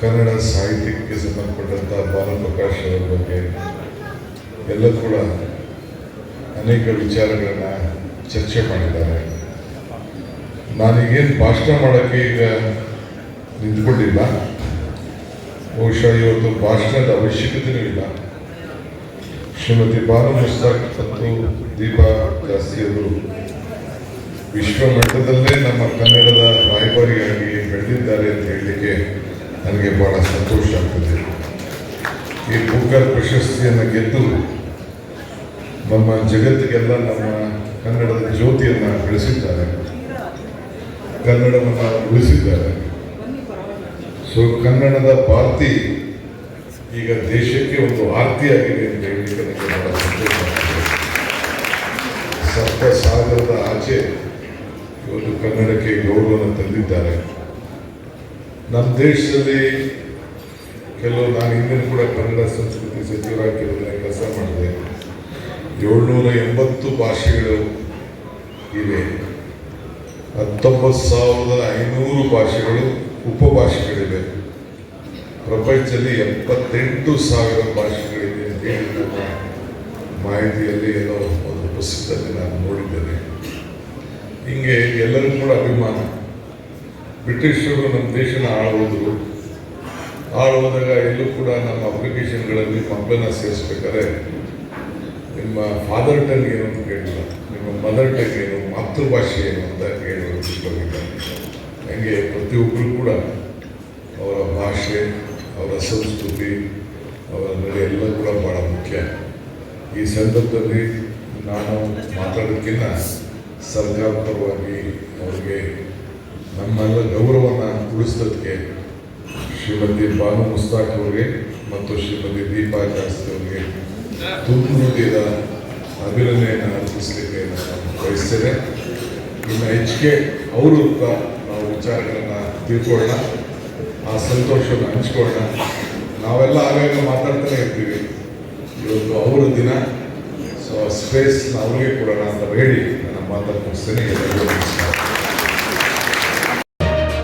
ಕನ್ನಡ ಸಾಹಿತ್ಯಕ್ಕೆ ಸಂಬಂಧಪಟ್ಟಂಥ ಬಾಲಪ್ರಕಾಶ್ ಅವರ ಬಗ್ಗೆ ಎಲ್ಲ ಕೂಡ ಅನೇಕ ವಿಚಾರಗಳನ್ನು ಚರ್ಚೆ ಮಾಡಿದ್ದಾರೆ. ನಾನೀಗೇನು ಭಾಷಣ ಮಾಡೋಕ್ಕೆ ಈಗ ನಿಂತ್ಕೊಂಡಿಲ್ಲ. ಬಹುಶಃ ಇವತ್ತು ಭಾಷಣದ ಅವಶ್ಯಕತೆಯೂ ಇಲ್ಲ. ಶ್ರೀಮತಿ ಬಾನು ಮುಸ್ತಾಕ್ ಮತ್ತು ದೀಪಾ ಜಾಸ್ತಿ ಅವರು ವಿಶ್ವ ಮಟ್ಟದಲ್ಲೇ ನಮ್ಮ ಕನ್ನಡದ ರಾಯಭಾರಿಯಾಗಿ ಬೆಳೆದಿದ್ದಾರೆ ಅಂತ ಹೇಳಲಿಕ್ಕೆ ನನಗೆ ಬಹಳ ಸಂತೋಷ ಆಗ್ತದೆ ಈ ಬುಕ್ಕರ್ ಪ್ರಶಸ್ತಿಯನ್ನು ಗೆದ್ದು ನಮ್ಮ ಜಗತ್ತಿಗೆಲ್ಲ ನಮ್ಮ ಕನ್ನಡದ ಜ್ಯೋತಿಯನ್ನು ಬೆಳೆಸಿದ್ದಾರೆ ಕನ್ನಡವನ್ನು ಉಳಿಸಿದ್ದಾರೆ. ಸೊ ಕನ್ನಡದ ಭಾರತಿ ಈಗ ದೇಶಕ್ಕೆ ಒಂದು ಆರ್ತಿಯಾಗಿದೆ ಅಂತ ಹೇಳಲಿಕ್ಕೆ ನನಗೆ ಬಹಳ ಸಂತೋಷ ಸಪ್ತ ಸಾಗರದ ಆಚೆ ಇವತ್ತು ಕನ್ನಡಕ್ಕೆ ಗೌರವವನ್ನು ತಂದಿದ್ದಾರೆ. ನಮ್ಮ ದೇಶದಲ್ಲಿ ಕೆಲವು ನಾನು ಹಿಂದಿನ ಕೂಡ ಕನ್ನಡ ಸಂಸ್ಕೃತಿ ಸಚಿವರಾಗಿ ಕೆಲವು ದಿನ ಕೆಲಸ ಮಾಡಿದೆ. ಏಳ್ನೂರ ಎಂಬತ್ತು ಭಾಷೆಗಳು ಇವೆ. ಹತ್ತೊಂಬತ್ತು ಸಾವಿರದ ಐನೂರು ಭಾಷೆಗಳು ಉಪಭಾಷೆಗಳಿವೆ. ಪ್ರಪಂಚದಲ್ಲಿ ಎಪ್ಪತ್ತೆಂಟು ಸಾವಿರ ಭಾಷೆಗಳಿವೆ ಅಂತ ಹೇಳಿ ಮಾಹಿತಿಯಲ್ಲಿ ಏನೋ ಒಂದು ಪುಸ್ತಕದಲ್ಲಿ ನಾನು ನೋಡಿದ್ದೇನೆ. ಹಿಂಗೆ ಎಲ್ಲರಿಗೂ ಕೂಡ ಅಭಿಮಾನ. ಬ್ರಿಟಿಷರು ನಮ್ಮ ದೇಶನ ಆಳುವುದು ಹೋದಾಗ ಎಲ್ಲೂ ಕೂಡ ನಮ್ಮ ಅಪ್ಲಿಕೇಶನ್ಗಳಲ್ಲಿ ಮಕ್ಕಳನ್ನ ಸೇರಿಸ್ಬೇಕಾದ್ರೆ ನಿಮ್ಮ ಫಾದರ್ ಟಂಗ್ ಏನು ಅಂತ ಕೇಳಿಲ್ಲ. ನಿಮ್ಮ ಮದರ್ ಟಂಗ್ ಏನು, ಮಾತೃಭಾಷೆ ಏನು ಅಂತ ಕೇಳುವ ಹಂಗೆ ಪ್ರತಿಯೊಬ್ಬರು ಕೂಡ ಅವರ ಭಾಷೆ, ಅವರ ಸಂಸ್ಕೃತಿ, ಅವರ ನಡೆ ಎಲ್ಲ ಕೂಡ ಭಾಳ ಮುಖ್ಯ. ಈ ಸಂದರ್ಭದಲ್ಲಿ ನಾನು ಮಾತಾಡೋದಕ್ಕಿಂತ ಸರ್ಕಾರ ಪರವಾಗಿ ಅವರಿಗೆ ನಮ್ಮೆಲ್ಲ ಗೌರವವನ್ನು ಉಳಿಸೋದಕ್ಕೆ ಶ್ರೀಮತಿ ಬಾನು ಮುಸ್ತಾಕ್ ಅವರಿಗೆ ಮತ್ತು ಶ್ರೀಮತಿ ದೀಪಾ ಜಾಸ್ತಿ ಅವರಿಗೆ ತುಂಬ ಹೃದಯದ ಅಭಿನಂದನೆಯನ್ನು ಅರ್ಪಿಸಲಿಕ್ಕೆ ನಾನು ಬಯಸ್ತೇನೆ. ಇನ್ನು ಹೆಚ್ಚಿಗೆ ಅವರು ಅಂತ ನಾವು ವಿಚಾರಗಳನ್ನು ತಿಳ್ಕೊಳ್ಳೋಣ, ಆ ಸಂತೋಷವನ್ನು ಹಂಚ್ಕೊಳ್ಳೋಣ. ನಾವೆಲ್ಲ ಆಗಾಗ ಮಾತಾಡ್ತಾನೆ ಇರ್ತೀವಿ. ಇವತ್ತು ಅವರ ದಿನ ಸೊ ಸ್ಪೇಸ್ ಅವ್ರಿಗೆ ಕೊಡೋಣ ಅಂತ ಹೇಳಿ ನಾನು ಮಾತಾಡ್ತೇನೆ